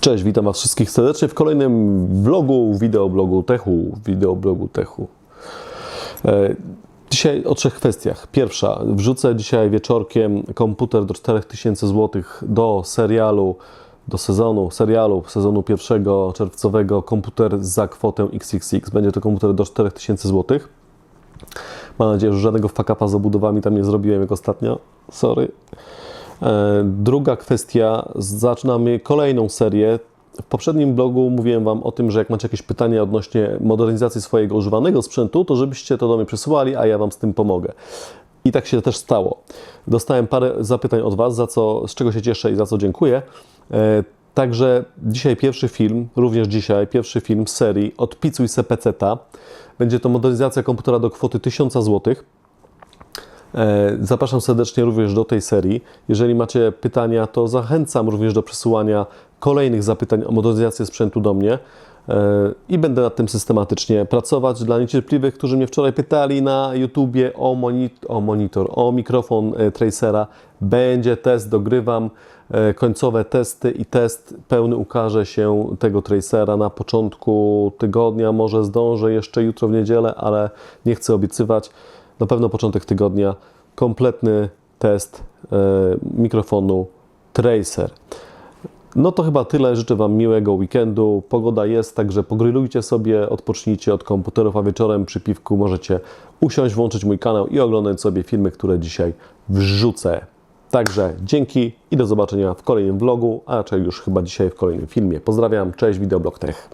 Cześć, witam Was wszystkich serdecznie w kolejnym vlogu, wideoblogu Techu, wideoblogu Techu. E, Dzisiaj o trzech kwestiach. Pierwsza, wrzucę dzisiaj wieczorkiem komputer do 4000 zł do serialu, do sezonu, serialu, sezonu pierwszego czerwcowego, komputer za kwotę XXX. Będzie to komputer do 4000 zł. Mam nadzieję, że żadnego fakapa z obudowami tam nie zrobiłem jak ostatnio. Sorry. E, Druga kwestia, zaczynamy kolejną serię. W poprzednim blogu mówiłem Wam o tym, że jak macie jakieś pytania odnośnie modernizacji swojego używanego sprzętu, to żebyście to do mnie przesyłali, a ja Wam z tym pomogę. I tak się też stało. Dostałem parę zapytań od Was, za co, z czego się cieszę i za co dziękuję. E, Także dzisiaj pierwszy film, również dzisiaj pierwszy film z serii Odpicuj se peceta. Będzie to modernizacja komputera do kwoty 1000 złotych. E, Zapraszam serdecznie również do tej serii. Jeżeli macie pytania, to zachęcam również do przesyłania kolejnych zapytań o modernizację sprzętu do mnie E, i będę nad tym systematycznie pracować. Dla niecierpliwych, którzy mnie wczoraj pytali na YouTubie o, moni o monitor, o mikrofon e, Tracera, będzie test, dogrywam końcowe testy i test pełny ukaże się tego Tracera na początku tygodnia. Może zdążę jeszcze jutro w niedzielę, ale nie chcę obiecywać na pewno początek tygodnia, kompletny test e, mikrofonu Tracer. No to chyba tyle. Życzę Wam miłego weekendu. Pogoda jest, także pogrylujcie sobie, odpocznijcie od komputerów, a wieczorem przy piwku możecie usiąść, włączyć mój kanał i oglądać sobie filmy, które dzisiaj wrzucę. Także dzięki i do zobaczenia w kolejnym vlogu, a raczej już chyba dzisiaj w kolejnym filmie. Pozdrawiam, cześć, Wideoblog Tech.